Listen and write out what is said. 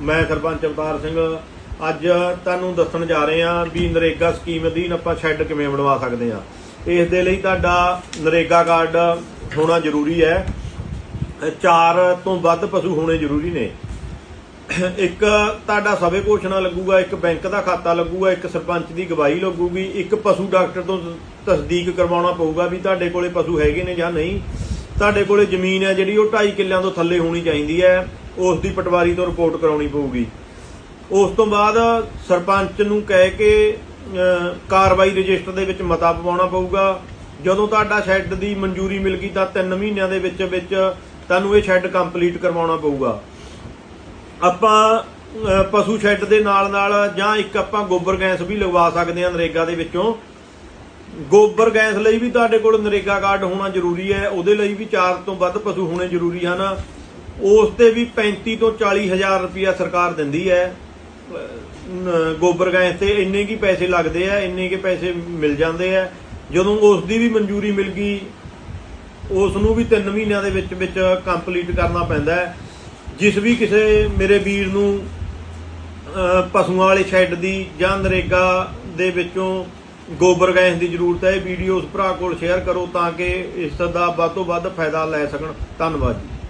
ਮੈਂ ਸਰਪੰਚ ਅਵਤਾਰ ਸਿੰਘ, ਅੱਜ ਤੁਹਾਨੂੰ ਦੱਸਣ ਜਾ ਰਹੇ ਹਾਂ ਵੀ ਨਰੇਗਾ ਸਕੀਮ ਅਧੀਨ ਆਪਾਂ ਸ਼ੈੱਡ ਕਿਵੇਂ ਬਣਵਾ ਸਕਦੇ ਹਾਂ। ਇਸ ਦੇ ਲਈ ਤੁਹਾਡਾ ਨਰੇਗਾ ਕਾਰਡ ਹੋਣਾ ਜ਼ਰੂਰੀ ਹੈ। ਚਾਰ ਤੋਂ ਵੱਧ ਪਸ਼ੂ ਹੋਣੇ ਜ਼ਰੂਰੀ ਨੇ। ਇੱਕ ਤੁਹਾਡਾ ਸਵੇ ਘੋਸ਼ਣਾ ਲੱਗੂਗਾ, ਇੱਕ ਬੈਂਕ ਦਾ ਖਾਤਾ ਲੱਗੂਗਾ, ਇੱਕ ਸਰਪੰਚ ਦੀ ਗਵਾਹੀ ਲੱਗੂਗੀ, ਇੱਕ ਪਸ਼ੂ ਡਾਕਟਰ ਤੋਂ ਤਸਦੀਕ ਕਰਵਾਉਣਾ ਪਊਗਾ ਵੀ ਤੁਹਾਡੇ ਕੋਲੇ ਪਸ਼ੂ ਹੈਗੇ ਨੇ ਜਾਂ ਨਹੀਂ। ਤੁਹਾਡੇ ਕੋਲੇ ਜ਼ਮੀਨ ਹੈ ਜਿਹੜੀ ਉਹ 2.5 ਕਿੱਲਿਆਂ ਤੋਂ ਥੱਲੇ ਹੋਣੀ ਚਾਹੀਦੀ ਹੈ। ਉਸ ਦੀ ਪਟਵਾਰੀ ਤੋਂ ਰਿਪੋਰਟ ਕਰਾਉਣੀ ਪਊਗੀ। ਉਸ ਤੋਂ ਬਾਅਦ ਸਰਪੰਚ ਨੂੰ ਕਹਿ ਕੇ ਕਾਰਵਾਈ ਰਜਿਸਟਰ ਦੇ ਵਿੱਚ ਮਤਾ ਪਵਾਉਣਾ ਪਊਗਾ। ਜਦੋਂ ਤੁਹਾਡਾ ਸ਼ੈੱਡ ਦੀ ਮਨਜ਼ੂਰੀ ਮਿਲ ਗਈ ਤਾਂ 3 ਮਹੀਨਿਆਂ ਦੇ ਵਿੱਚ ਵਿੱਚ ਤੁਹਾਨੂੰ ਇਹ ਸ਼ੈੱਡ ਕੰਪਲੀਟ ਕਰਵਾਉਣਾ ਪਊਗਾ। ਆਪਾਂ ਪਸ਼ੂ ਸ਼ੈੱਡ ਦੇ ਨਾਲ ਨਾਲ ਜਾਂ ਇੱਕ ਆਪਾਂ ਗੋਬਰ ਗੈਸ ਵੀ ਲਗਵਾ ਸਕਦੇ ਹਾਂ ਨਰੇਗਾ ਦੇ ਵਿੱਚੋਂ। ਗੋਬਰ ਗੈਸ ਲਈ ਵੀ ਤੁਹਾਡੇ ਕੋਲ ਨਰੇਗਾ ਕਾਰਡ ਹੋਣਾ ਜ਼ਰੂਰੀ ਹੈ। ਉਹਦੇ ਲਈ ਵੀ 4 ਤੋਂ ਵੱਧ ਪਸ਼ੂ ਹੋਣੇ ਜ਼ਰੂਰੀ ਹਨ। ਉਸ ਤੇ ਵੀ 35 ਤੋਂ 40 ਹਜ਼ਾਰ ਰੁਪਇਆ ਸਰਕਾਰ ਦਿੰਦੀ ਹੈ। ਗੋਬਰ ਗੈਸ ਤੇ ਇੰਨੇ ਕੀ ਪੈਸੇ ਲੱਗਦੇ ਆ, ਇੰਨੇ ਕੇ ਪੈਸੇ ਮਿਲ ਜਾਂਦੇ ਆ। ਜਦੋਂ ਉਸ ਦੀ ਵੀ ਮਨਜ਼ੂਰੀ ਮਿਲ ਗਈ, ਉਸ ਨੂੰ ਵੀ 3 ਮਹੀਨਿਆਂ ਦੇ ਵਿੱਚ ਵਿੱਚ ਕੰਪਲੀਟ ਕਰਨਾ ਪੈਂਦਾ ਹੈ। ਜਿਸ ਵੀ ਕਿਸੇ ਮੇਰੇ ਵੀਰ ਨੂੰ ਪਸ਼ੂਆਂ ਵਾਲੇ ਸ਼ੈੱਡ ਦੀ ਜਾਂ ਨਰੇਗਾ ਦੇ ਵਿੱਚੋਂ ਗੋਬਰ ਗੈਸ ਦੀ ਜ਼ਰੂਰਤ ਹੈ ਇਹ ਵੀਡੀਓ ਉਸ ਭਰਾ ਕੋਲ ਸ਼ੇਅਰ ਕਰੋ ਤਾਂ ਕਿ ਇਸ ਦਾ ਵੱਧ ਤੋਂ ਵੱਧ ਫਾਇਦਾ ਲੈ ਸਕਣ। ਧੰਨਵਾਦ ਜੀ।